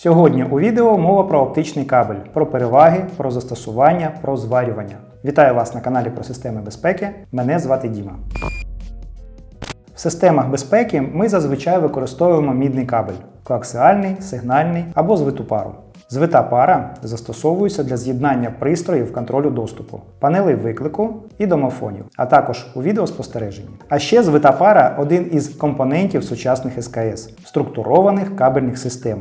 Сьогодні у відео мова про оптичний кабель, про переваги, про застосування, про зварювання. Вітаю вас на каналі про системи безпеки. Мене звати Діма. В системах безпеки ми зазвичай використовуємо мідний кабель коаксіальний, сигнальний або звиту пару. Звита пара застосовується для з'єднання пристроїв контролю доступу, панелей виклику і домофонів, а також у відеоспостереженні. А ще звита пара один із компонентів сучасних СКС структурованих кабельних систем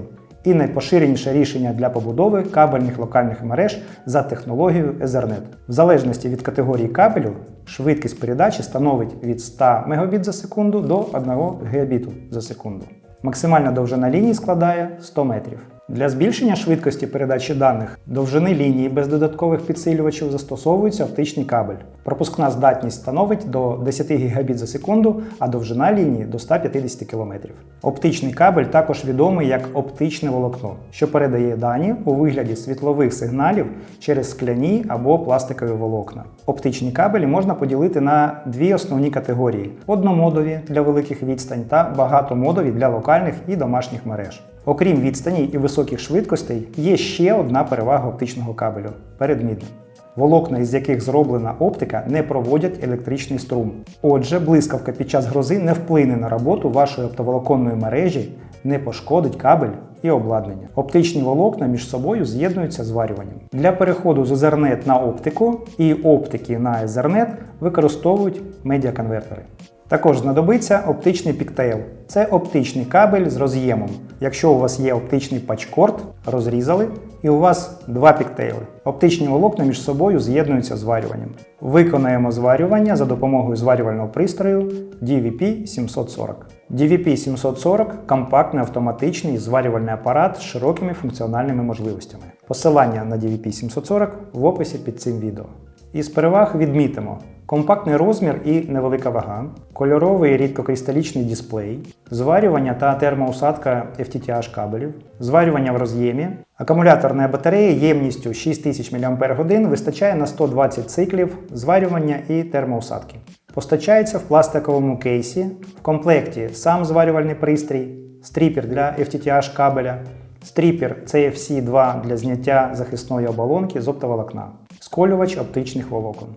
і найпоширеніше рішення для побудови кабельних локальних мереж за технологією Ethernet. В залежності від категорії кабелю, швидкість передачі становить від 100 Мбіт за секунду до 1 Гбіту за секунду. Максимальна довжина лінії складає 100 метрів. Для збільшення швидкості передачі даних довжини лінії без додаткових підсилювачів застосовується оптичний кабель. Пропускна здатність становить до 10 Гбіт за секунду, а довжина лінії до 150 км. Оптичний кабель також відомий як оптичне волокно, що передає дані у вигляді світлових сигналів через скляні або пластикові волокна. Оптичні кабелі можна поділити на дві основні категорії: одномодові для великих відстань та багатомодові для локальних і домашніх мереж. Окрім відстані і високих швидкостей, є ще одна перевага оптичного кабелю перед мідним. Волокна, із яких зроблена оптика, не проводять електричний струм. Отже, блискавка під час грози не вплине на роботу вашої оптоволоконної мережі, не пошкодить кабель і обладнання. Оптичні волокна між собою з'єднуються зварюванням. Для переходу з Ethernet на оптику і оптики на Ethernet використовують медіаконвертери. Також знадобиться оптичний піктейл. Це оптичний кабель з роз'ємом. Якщо у вас є оптичний патчкорд, розрізали, і у вас два піктейли. Оптичні волокна між собою з'єднуються зварюванням. Виконаємо зварювання за допомогою зварювального пристрою DVP-740. DVP-740 компактний автоматичний зварювальний апарат з широкими функціональними можливостями. Посилання на DVP-740 в описі під цим відео. Із переваг відмітимо компактний розмір і невелика вага, кольоровий рідкокристалічний дисплей, зварювання та термоусадка FTTH кабелів, зварювання в роз'ємі, акумуляторна батарея ємністю 6000 мАч вистачає на 120 циклів зварювання і термоусадки. Постачається в пластиковому кейсі, в комплекті сам зварювальний пристрій, стріпер для FTTH кабеля, стріпер CFC2 для зняття захисної оболонки з оптоволокна, сколювач оптичних волокон.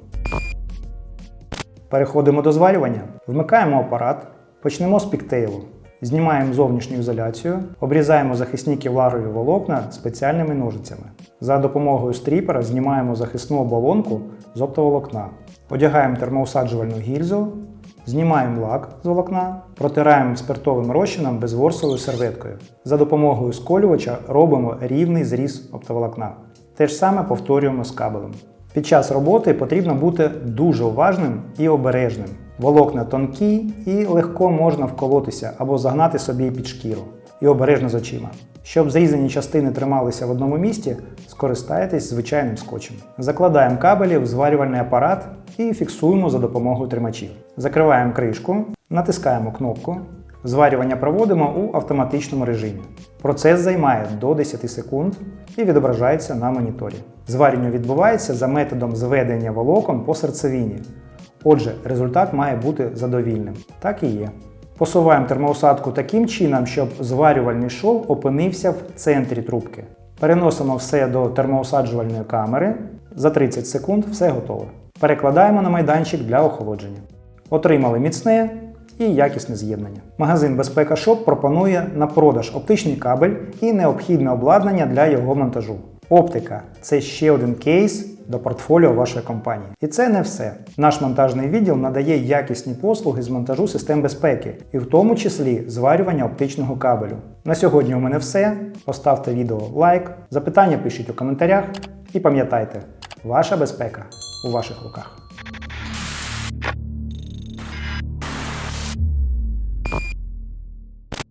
Переходимо до зварювання. Вмикаємо апарат, почнемо з піктейлу. Знімаємо зовнішню ізоляцію, обрізаємо захисні кевларові волокна спеціальними ножицями. За допомогою стріпера знімаємо захисну оболонку з оптоволокна. Одягаємо термоусаджувальну гільзу, знімаємо лак з волокна, протираємо спиртовим розчином безворсовою серветкою. За допомогою сколювача робимо рівний зріз оптоволокна. Те ж саме повторюємо з кабелем. Під час роботи потрібно бути дуже уважним і обережним. Волокна тонкі і легко можна вколотися або загнати собі під шкіру. І обережно з очима. Щоб зрізані частини трималися в одному місці, скористайтесь звичайним скотчем. Закладаємо кабелі в зварювальний апарат і фіксуємо за допомогою тримачів. Закриваємо кришку, натискаємо кнопку. Зварювання проводимо у автоматичному режимі. Процес займає до 10 секунд і відображається на моніторі. Зварювання відбувається за методом зведення волокон по серцевині. Отже, результат має бути задовільним. Так і є. Посуваємо термоусадку таким чином, щоб зварювальний шов опинився в центрі трубки. Переносимо все до термоусаджувальної камери. За 30 секунд все готове. Перекладаємо на майданчик для охолодження. Отримали міцне і якісне з'єднання. Магазин Безпека Шоп пропонує на продаж оптичний кабель і необхідне обладнання для його монтажу. Оптика це ще один кейс до портфоліо вашої компанії. І це не все. Наш монтажний відділ надає якісні послуги з монтажу систем безпеки, і в тому числі зварювання оптичного кабелю. На сьогодні у мене все. Поставте відео лайк, запитання пишіть у коментарях і пам'ятайте, ваша безпека у ваших руках.